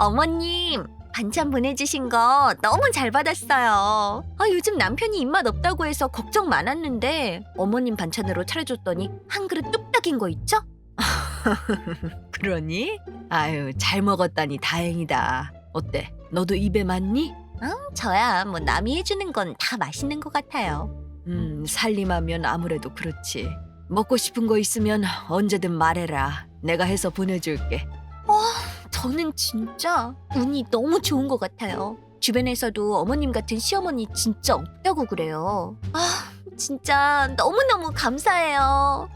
어머님, 반찬 보내주신 거 너무 잘 받았어요. 아, 요즘 남편이 입맛 없다고 해서 걱정 많았는데 어머님 반찬으로 차려줬더니 한 그릇 뚝딱인 거 있죠? 그러니? 아유, 잘 먹었다니 다행이다. 어때? 너도 입에 맞니? 저야 뭐 남이 해주는 건 다 맛있는 것 같아요. 음, 살림하면 아무래도 그렇지. 먹고 싶은 거 있으면 언제든 말해라. 내가 해서 보내줄게. 저는 진짜 운이 너무 좋은 것 같아요. 주변에서도 어머님 같은 시어머니 진짜 없다고 그래요. 아, 진짜 너무너무 감사해요.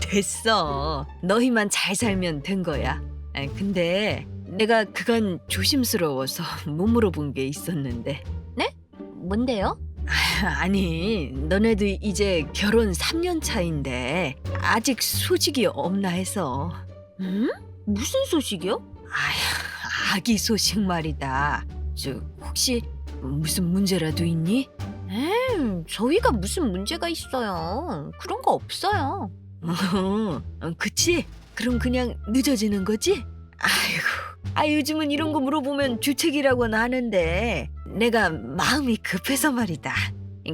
됐어. 너희만 잘 살면 된 거야. 아, 근데 내가 그간 조심스러워서 못 물어본 게 있었는데. 뭔데요? 아니, 너네도 이제 결혼 3년 차인데 아직 소식이 없나 해서. 음? 무슨 소식이요? 아휴, 아기 소식 말이다. 저 혹시 무슨 문제라도 있니? 음, 저희가 무슨 문제가 있어요. 그런 거 없어요. 어, 그치? 그럼 그냥 늦어지는 거지? 아이고, 아 요즘은 이런 거 물어보면 주책이라고는 하는데 내가 마음이 급해서 말이다.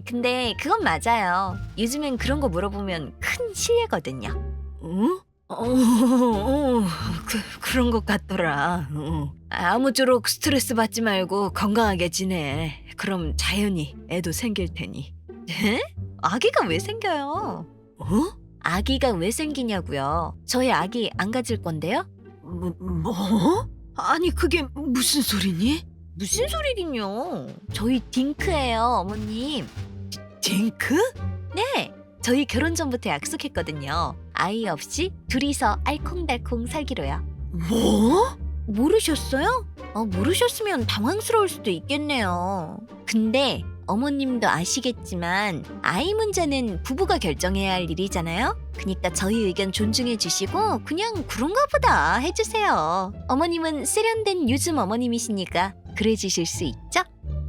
근데 그건 맞아요. 요즘엔 그런 거 물어보면 큰 실례거든요. 어? 어, 어, 그, 그런 것 같더라. 어. 아무쪼록 스트레스 받지 말고 건강하게 지내. 그럼 자연히 애도 생길 테니. 네? 아기가 왜 생겨요? 어? 아기가 왜 생기냐고요? 저희 아기 안 가질 건데요? 뭐? 뭐? 아니 그게 무슨 소리니? 무슨 소리긴요? 저희 딩크예요, 어머님. 딩크? 네, 저희 결혼 전부터 약속했거든요. 아이 없이 둘이서 알콩달콩 살기로요. 뭐? 모르셨어요? 어, 모르셨으면 당황스러울 수도 있겠네요. 근데 어머님도 아시겠지만 아이 문제는 부부가 결정해야 할 일이잖아요. 그니까 저희 의견 존중해 주시고 그냥 그런가 보다 해주세요. 어머님은 세련된 요즘 어머님이시니까 그래 주실 수 있죠?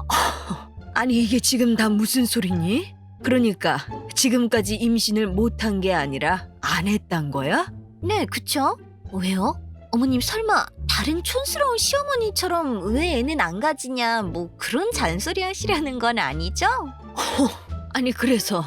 아니 이게 지금 다 무슨 소리니? 그러니까 지금까지 임신을 못한 게 아니라 안 했단 거야? 네, 그쵸? 왜요? 어머님 설마 다른 촌스러운 시어머니처럼 왜 애는 안 가지냐 뭐 그런 잔소리 하시려는 건 아니죠? 아니 그래서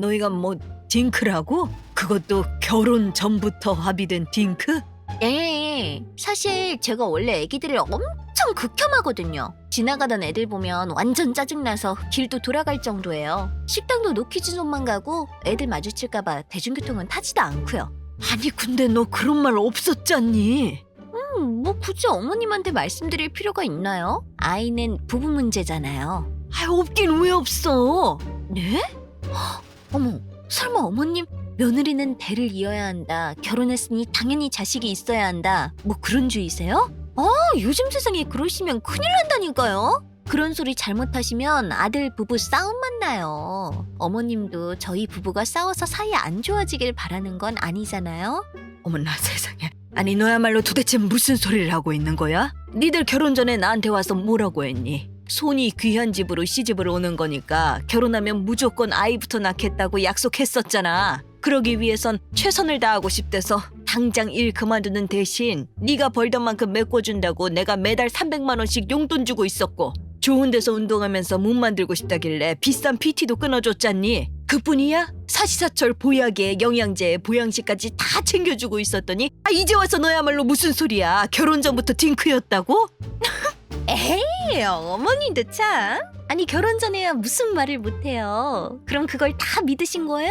너희가 뭐 딩크라고? 그것도 결혼 전부터 합의된 딩크? 네, 사실 제가 원래 애기들을 엄청 극혐하거든요. 지나가던 애들 보면 완전 짜증나서 길도 돌아갈 정도예요. 식당도 노키즈존만 가고 애들 마주칠까봐 대중교통은 타지도 않고요. 아니 근데 너 그런 말 없었잖니? 음, 뭐 굳이 어머님한테 말씀드릴 필요가 있나요? 아이는 부부 문제잖아요. 아 없긴 왜 없어? 네? 헉, 어머, 설마 어머님 며느리는 대를 이어야 한다. 결혼했으니 당연히 자식이 있어야 한다. 뭐 그런 주의세요? 어, 요즘 세상에 그러시면 큰일 난다니까요. 그런 소리 잘못하시면 아들 부부 싸움 만 나요. 어머님도 저희 부부가 싸워서 사이 안 좋아지길 바라는 건 아니잖아요. 어머나 세상에. 아니 너야말로 도대체 무슨 소리를 하고 있는 거야? 니들 결혼 전에 나한테 와서 뭐라고 했니? 손이 귀한 집으로 시집을 오는 거니까 결혼하면 무조건 아이부터 낳겠다고 약속했었잖아. 그러기 위해선 최선을 다하고 싶대서 당장 일 그만두는 대신 네가 벌던 만큼 메꿔준다고 내가 매달 300만 원씩 용돈 주고 있었고 좋은 데서 운동하면서 몸 만들고 싶다길래 비싼 PT도 끊어줬잖니. 그뿐이야? 사시사철 보약에 영양제, 보양식까지 다 챙겨주고 있었더니 아, 이제 와서 너야말로 무슨 소리야? 결혼 전부터 딩크였다고? 에이, 어머님도 참. 아니, 결혼 전에야 무슨 말을 못해요. 그럼 그걸 다 믿으신 거예요?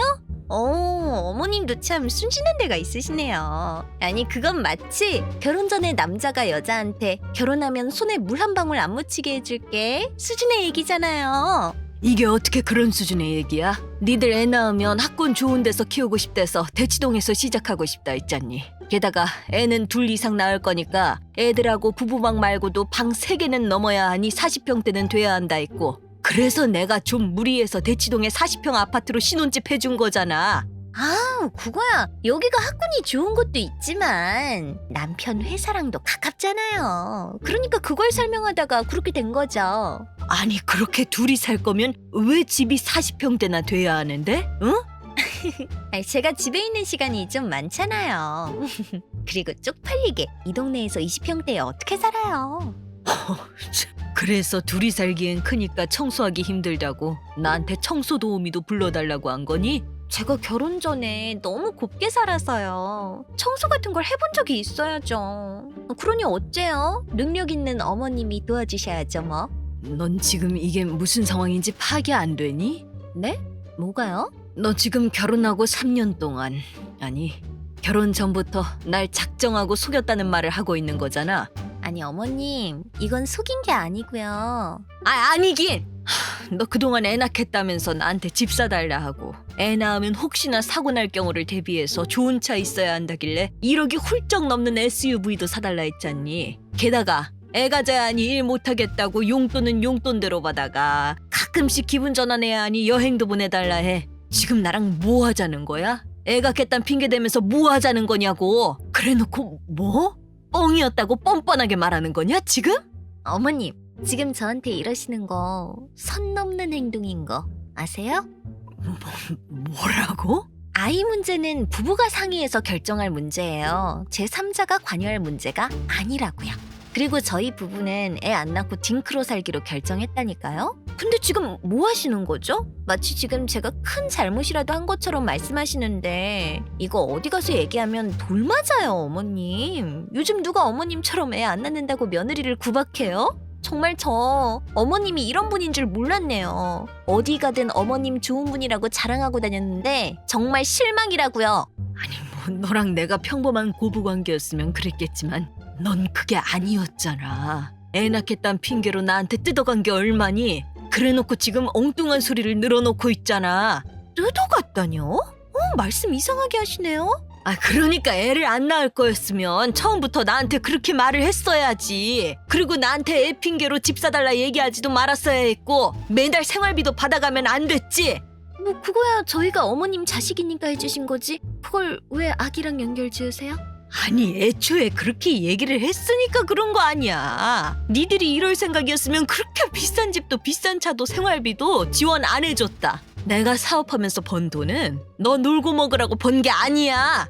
어, 어머님도 참 순진한 데가 있으시네요. 아니, 그건 마치 결혼 전에 남자가 여자한테 결혼하면 손에 물 한 방울 안 묻히게 해줄게. 수준의 얘기잖아요. 이게 어떻게 그런 수준의 얘기야? 니들 애 낳으면 학군 좋은 데서 키우고 싶대서 대치동에서 시작하고 싶다 했잖니. 게다가 애는 둘 이상 낳을 거니까 애들하고 부부방 말고도 방 세개는 넘어야 하니 40평대는 돼야 한다 했고 그래서 내가 좀 무리해서 대치동에 40평 아파트로 신혼집 해준 거잖아. 아, 그거야. 여기가 학군이 좋은 것도 있지만 남편 회사랑도 가깝잖아요. 그러니까 그걸 설명하다가 그렇게 된 거죠. 아니 그렇게 둘이 살 거면 왜 집이 40평대나 돼야 하는데? 응? 아니, 제가 집에 있는 시간이 좀 많잖아요. 그리고 쪽팔리게 이 동네에서 20평대에 어떻게 살아요? 그래서 둘이 살기엔 크니까 청소하기 힘들다고 나한테 청소 도우미도 불러달라고 한 거니? 제가 결혼 전에 너무 곱게 살아서요. 청소 같은 걸 해본 적이 있어야죠. 그러니 어째요? 능력 있는 어머님이 도와주셔야죠, 뭐. 넌 지금 이게 무슨 상황인지 파악이 안 되니? 네? 뭐가요? 너 지금 결혼하고 3년 동안 아니 결혼 전부터 날 작정하고 속였다는 말을 하고 있는 거잖아. 아니, 어머님, 이건 속인 게 아니고요. 아 아니긴. 하, 너 그동안 애 낳겠다면서 나한테 집 사달라 하고 애 낳으면 혹시나 사고 날 경우를 대비해서 좋은 차 있어야 한다길래 1억이 훌쩍 넘는 SUV도 사달라 했잖니. 게다가 애 가져야 하니 일 못하겠다고 용돈은 용돈대로 받아가 가끔씩 기분 전환해야 하니 여행도 보내달라 해. 지금 나랑 뭐 하자는 거야? 애 갖겠다는 핑계 대면서 뭐 하자는 거냐고. 그래놓고 뭐? 뻥이었다고 뻔뻔하게 말하는 거냐 지금? 어머님, 지금 저한테 이러시는 거 선 넘는 행동인 거 아세요? 뭐라고? 아이 문제는 부부가 상의해서 결정할 문제예요. 제3자가 관여할 문제가 아니라고요. 그리고 저희 부부는 애 안 낳고 딩크로 살기로 결정했다니까요. 근데 지금 뭐 하시는 거죠? 마치 지금 제가 큰 잘못이라도 한 것처럼 말씀하시는데 이거 어디 가서 얘기하면 돌 맞아요, 어머님. 요즘 누가 어머님처럼 애 안 낳는다고 며느리를 구박해요? 정말 저 어머님이 이런 분인 줄 몰랐네요. 어디 가든 어머님 좋은 분이라고 자랑하고 다녔는데 정말 실망이라고요. 아니 뭐 너랑 내가 평범한 고부 관계였으면 그랬겠지만 넌 그게 아니었잖아. 애 낳겠다는 핑계로 나한테 뜯어간 게 얼마니? 그래놓고 지금 엉뚱한 소리를 늘어놓고 있잖아. 뜯어갔다뇨? 어, 말씀 이상하게 하시네요. 아 그러니까 애를 안 낳을 거였으면 처음부터 나한테 그렇게 말을 했어야지. 그리고 나한테 애 핑계로 집 사달라 얘기하지도 말았어야 했고 매달 생활비도 받아가면 안 됐지. 뭐 그거야 저희가 어머님 자식이니까 해주신 거지. 그걸 왜 아기랑 연결 지으세요? 아니 애초에 그렇게 얘기를 했으니까 그런 거 아니야. 니들이 이럴 생각이었으면 그렇게 비싼 집도 비싼 차도 생활비도 지원 안 해줬다. 내가 사업하면서 번 돈은 너 놀고 먹으라고 번 게 아니야.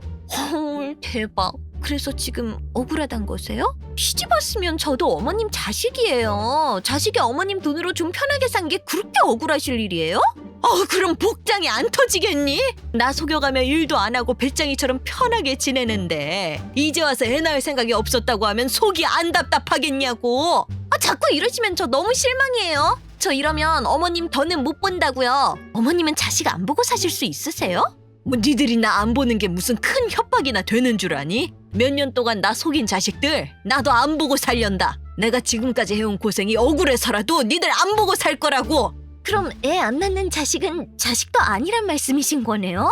헐 대박. 그래서 지금 억울하단 거세요? 시집 왔으면 저도 어머님 자식이에요. 자식이 어머님 돈으로 좀 편하게 산 게 그렇게 억울하실 일이에요? 어 그럼 복장이 안 터지겠니? 나 속여가며 일도 안 하고 배짱이처럼 편하게 지내는데 이제 와서 애 낳을 생각이 없었다고 하면 속이 안 답답하겠냐고. 아, 자꾸 이러시면 저 너무 실망이에요. 저 이러면 어머님 더는 못 본다고요. 어머님은 자식 안 보고 사실 수 있으세요? 뭐 니들이 나 안 보는 게 무슨 큰 협박이나 되는 줄 아니? 몇 년 동안 나 속인 자식들 나도 안 보고 살련다. 내가 지금까지 해온 고생이 억울해서라도 니들 안 보고 살 거라고. 그럼 애 안 낳는 자식은 자식도 아니란 말씀이신 거네요?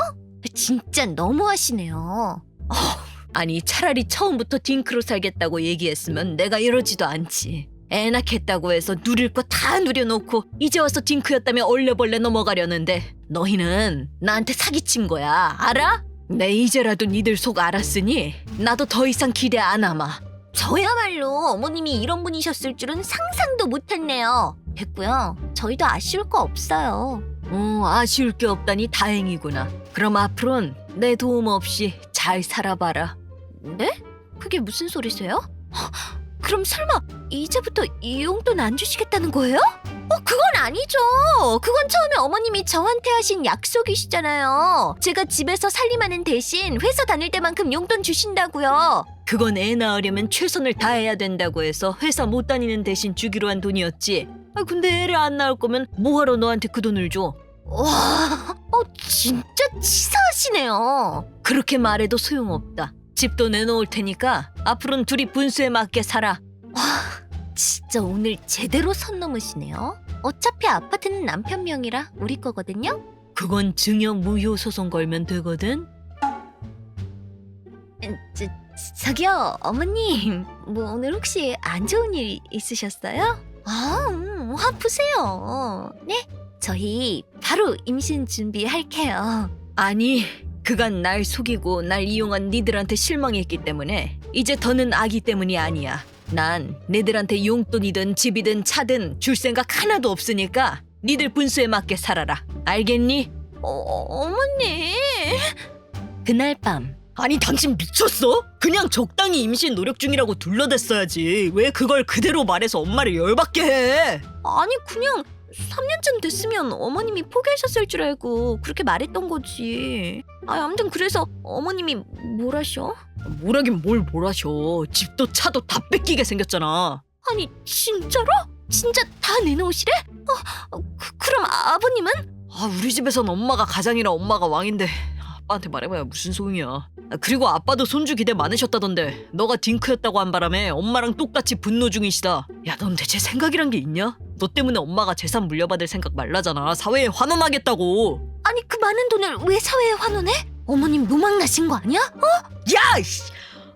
진짜 너무하시네요. 아니 차라리 처음부터 딩크로 살겠다고 얘기했으면 내가 이러지도 않지. 애 낳겠다고 해서 누릴 거 다 누려놓고 이제 와서 딩크였다며 얼레벌레 넘어가려는데 너희는 나한테 사기친 거야 알아? 내 이제라도 니들 속 알았으니 나도 더 이상 기대 안 하마. 저야말로 어머님이 이런 분이셨을 줄은 상상도 못했네요. 됐고요. 저희도 아쉬울 거 없어요. 어, 아쉬울 게 없다니 다행이구나. 그럼 앞으론 내 도움 없이 잘 살아봐라. 네? 그게 무슨 소리세요? 헉, 그럼 설마 이제부터 이 용돈 안 주시겠다는 거예요? 어, 그건 아니죠. 그건 처음에 어머님이 저한테 하신 약속이시잖아요. 제가 집에서 살림하는 대신 회사 다닐 때만큼 용돈 주신다고요. 그건 애 낳으려면 최선을 다해야 된다고 해서 회사 못 다니는 대신 주기로 한 돈이었지. 아, 근데 애를 안 낳을 거면 뭐하러 너한테 그 돈을 줘? 와, 어, 진짜 치사하시네요. 그렇게 말해도 소용없다. 집도 내놓을 테니까 앞으로는 둘이 분수에 맞게 살아. 진짜 오늘 제대로 선 넘으시네요. 어차피 아파트는 남편 명이라 우리 거거든요. 그건 증여 무효 소송 걸면 되거든. 저, 저기요, 어머님. 뭐 오늘 혹시 안 좋은 일 있으셨어요? 아, 음, 화 푸세요. 네? 저희 바로 임신 준비할게요. 아니, 그간 날 속이고 날 이용한 니들한테 실망했기 때문에 이제 더는 아기 때문이 아니야. 난 니들한테 용돈이든 집이든 차든 줄 생각 하나도 없으니까 니들 분수에 맞게 살아라. 알겠니? 어, 어머님. 그날 밤 아니 당신 미쳤어? 그냥 적당히 임신 노력 중이라고 둘러댔어야지 왜 그걸 그대로 말해서 엄마를 열받게 해 아니 그냥 3년쯤 됐으면 어머님이 포기하셨을 줄 알고 그렇게 말했던 거지. 아 아무튼 그래서 어머님이 뭘 하셔? 뭐라긴 뭘 몰아셔 집도 차도 다 뺏기게 생겼잖아 아니 진짜로? 진짜 다 내놓으시래? 어, 그, 그럼 아버님은? 아 우리 집에선 엄마가 가장이라 엄마가 왕인데 아빠한테 말해봐야 무슨 소용이야 아, 그리고 아빠도 손주 기대 많으셨다던데 너가 딩크였다고 한 바람에 엄마랑 똑같이 분노 중이시다 야 넌 대체 생각이란 게 있냐? 너 때문에 엄마가 재산 물려받을 생각 말라잖아 사회에 환원하겠다고 아니 그 많은 돈을 왜 사회에 환원해? 어머님 노망 나신 거 아니야? 야! 씨!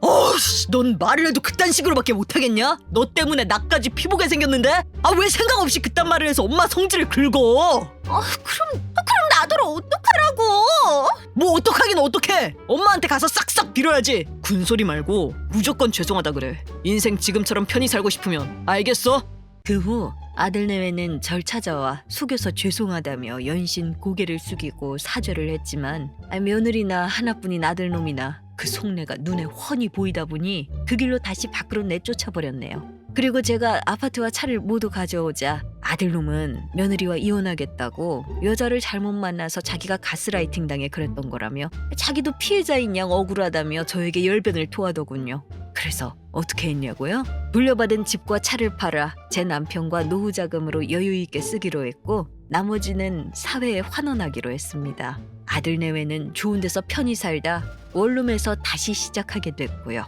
어씨, 넌 말을 해도 그딴 식으로밖에 못하겠냐? 너 때문에 나까지 피보게 생겼는데? 아 왜 생각 없이 그딴 말을 해서 엄마 성질을 긁어? 아 그럼 아, 그럼 나더러 어떡하라고? 뭐 어떡하긴 어떡해 엄마한테 가서 싹싹 빌어야지 군소리 말고 무조건 죄송하다 그래 인생 지금처럼 편히 살고 싶으면 알겠어? 그 후 아들 내외는 절 찾아와 속여서 죄송하다며 연신 고개를 숙이고 사죄를 했지만 아, 며느리나 하나뿐인 아들놈이나 그 속내가 눈에 훤히 보이다 보니 그 길로 다시 밖으로 내쫓아 버렸네요. 그리고 제가 아파트와 차를 모두 가져오자 아들놈은 며느리와 이혼하겠다고 여자를 잘못 만나서 자기가 가스라이팅 당해 그랬던 거라며 자기도 피해자인 양 억울하다며 저에게 열변을 토하더군요. 그래서 어떻게 했냐고요? 물려받은 집과 차를 팔아 제 남편과 노후 자금으로 여유 있게 쓰기로 했고 나머지는 사회에 환원하기로 했습니다. 아들 내외는 좋은 데서 편히 살다 원룸에서 다시 시작하게 됐고요.